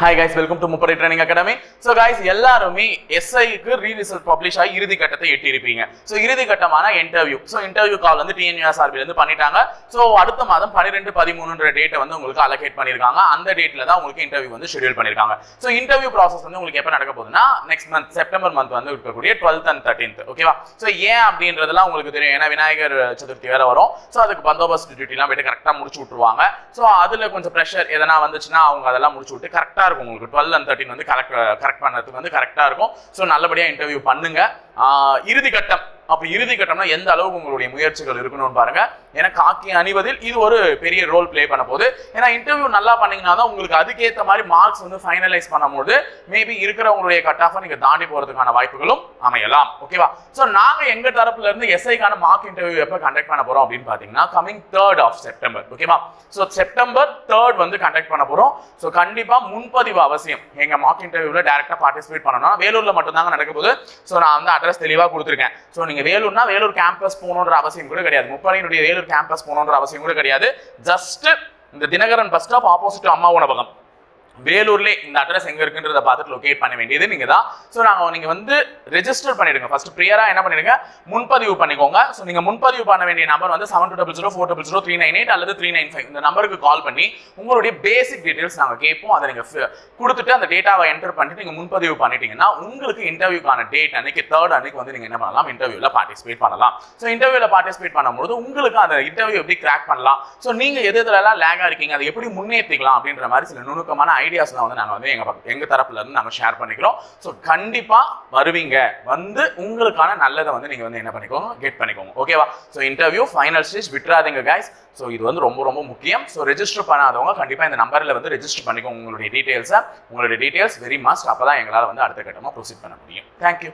Hi guys welcome to Muppadai training academy so guys எல்லாருமே எஸ்ஐக்கு ரீ result publish ஆகி இறுதி கட்டத்தை எட்டியிருப்பீங்க. ஸோ இறுதி கட்டமான இன்டர்வியூ ஸோ இன்டர்வியூ கால் வந்து டிஎன்யூஎஸ் இருந்து பண்ணிட்டாங்க. ஸோ அடுத்த மாதம் பன்னிரெண்டு பதிமூணுன்ற டேட்டை வந்து உங்களுக்கு அலோகேட் பண்ணியிருக்காங்க. அந்த டேட்டில் தான் உங்களுக்கு இன்டர்வியூ வந்து ஷெடியூல் பண்ணியிருக்காங்க. ஸோ இன்டர்வியூ ப்ராசஸ் வந்து உங்களுக்கு எப்போ நடக்க போகுதுன்னா நெக்ஸ்ட் மந்த் செப்டம்பர் மந்த் வந்து இருக்கக்கூடிய டுவெல்த் அண்ட் தேர்ட்டீன்த் ஓகேவா ஸோ ஏன் அப்படின்றதெல்லாம் உங்களுக்கு தெரியும். ஏன்னா விநாயகர் சதுர்த்தி வேற வரும். ஸோ அதுக்கு பந்தோபஸ்த் டியூட்டிலாம் போயிட்டு கரெக்டாக முடிச்சு விட்டுருவாங்க. ஸோ அதில் கொஞ்சம் ப்ரெஷர் எதனா வந்துச்சுன்னா அவங்க அதெல்லாம் முடிச்சு விட்டு கரெக்டாக இருக்கும். உங்களுக்கு டுவெல் அண்ட் தேர்ட்டின் வந்து கரெக்ட் கரெக்ட் பண்ணுறதுக்கு வந்து கரெக்டாக இருக்கும். ஸோ நல்லபடியாக இன்டர்வியூ பண்ணுங்க. இறுதி கட்டம். அப்போ இறுதி கட்டம்னா எந்த அளவுக்கு உங்களுடைய முயற்சிகள் இருக்கணும்னு பாருங்க. ஏன்னா காக்கி அணிவதில் இது ஒரு பெரிய ரோல் ப்ளே பண்ண போகுது. ஏன்னா இன்டர்வியூ நல்லா பண்ணீங்கன்னா தான் உங்களுக்கு அதுக்கேற்ற மாதிரி மார்க்ஸ் வந்து ஃபைனலைஸ் பண்ணும்போது மேபி இருக்கிறவங்களுடைய கட் ஆஃபை நீங்க தாண்டி போறதுக்கான வாய்ப்புகளும் அமையலாம். ஓகேவா ஸோ நாங்க எங்க தரப்புல இருந்து எஸ்ஐக்கான மார்க் இன்டர்வியூ எப்போ கண்டக்ட் பண்ண போறோம் அப்படின்னு பாத்தீங்கன்னா கமிங் தேர்ட் ஆஃப் செப்டம்பர் ஓகேவா ஸோ செப்டம்பர் தேர்ட் வந்து கண்டக்ட் பண்ண போறோம். ஸோ கண்டிப்பா முன்பதிவு அவசியம். எங்க மார்க் இன்டர்வியூல டேரக்டா பார்ட்டிசிபேட் பண்ணணும் வேலூர்ல மட்டும்தாங்க நடக்க போகுது. ஸோ நான் வந்து அட்ரஸ் தெளிவா கொடுத்துருக்கேன். ஸோ நீங்கள் வேலூர்னா வேலூர் கேம்பஸ் போகணுன்ற அவசியம் கூட கிடையாது. முப்படையினுடைய வேலூர் கேம்பஸ் போகணுன்ற அவசியம் கூட கிடையாது. ஜஸ்ட் இந்த தினகரன் பஸ் ஸ்டாப் ஆப்போசிட் அம்மா உணவகம் வேலூர்ல இந்த அட்ரஸ் எங்க இருக்குன்றத பார்த்துட்டு லொகேட் பண்ண வேண்டியது நீங்க தான் ஸோ நாங்கள் நீங்க வந்து ரெஜிஸ்டர் பண்ணிடுங்க. ஃபர்ஸ்ட் ப்ரியரா என்ன பண்ணிடுங்க? முன்பதிவு பண்ணிக்கோங்க. ஸோ நீங்க முன்பதிவு பண்ண வேண்டிய நம்பர் வந்து seven two double zero four double zero three nine eight அல்லது த்ரீ நைன் ஃபைவ் இந்த நம்பருக்கு கால் பண்ணி உங்களுடைய பேசிக் டீடைல்ஸ் நாங்க கேட்போம். அதை நீங்க கொடுத்துட்டு அந்த டேட்டாவை என்டர் பண்ணிட்டு நீங்க முன்பதிவு பண்ணிட்டீங்கன்னா உங்களுக்கு இன்டர்வியூக்கான டேட் அன்னைக்கு தேர்ட் அன்னைக்கு வந்து நீங்க என்ன பண்ணலாம்? இன்டர்வியூல பார்ட்டிசிபேட் பண்ணலாம். ஸோ இன்டர்வியூல பார்ட்டிசிபேட் பண்ணும்போது உங்களுக்கு அந்த இன்டர்வியூ எப்படி கிராக் பண்ணலாம்? ஸோ நீங்க எது எதுலாம் லேகா இருக்கீங்க? அதை எப்படி முன்னேற்றிக்கலாம் அப்படின்ற மாதிரி சில நுணுக்கமான ஐடியாஸ்லாம் வந்து நாங்கள் வந்து எங்கள் எங்கள் தரப்புலேருந்து நாங்கள் ஷேர் பண்ணிக்கிறோம். ஸோ கண்டிப்பாக வருவீங்க. வந்து உங்களுக்கான நல்லதை வந்து நீங்கள் வந்து என்ன பண்ணிக்கோங்க கெட் பண்ணிக்கோங்க. ஓகேவா ஸோ இன்டர்வியூ ஃபைனல் ஸ்டேஜ் விட்டுறாதீங்க கைஸ் ஸோ இது வந்து ரொம்ப ரொம்ப முக்கியம். ஸோ ரெஜிஸ்டர் பண்ணாதவங்க கண்டிப்பாக இந்த நம்பரில் வந்து ரெஜிஸ்டர் பண்ணிக்கோங்க உங்களுடைய டீட்டெயில்ஸை உங்களுடைய டீட்டெயில்ஸ் வெரி மஸ்ட் அப்பதான் எங்களால் வந்து அடுத்த கட்டமாக ப்ரொசீட் பண்ண முடியும். தேங்க்யூ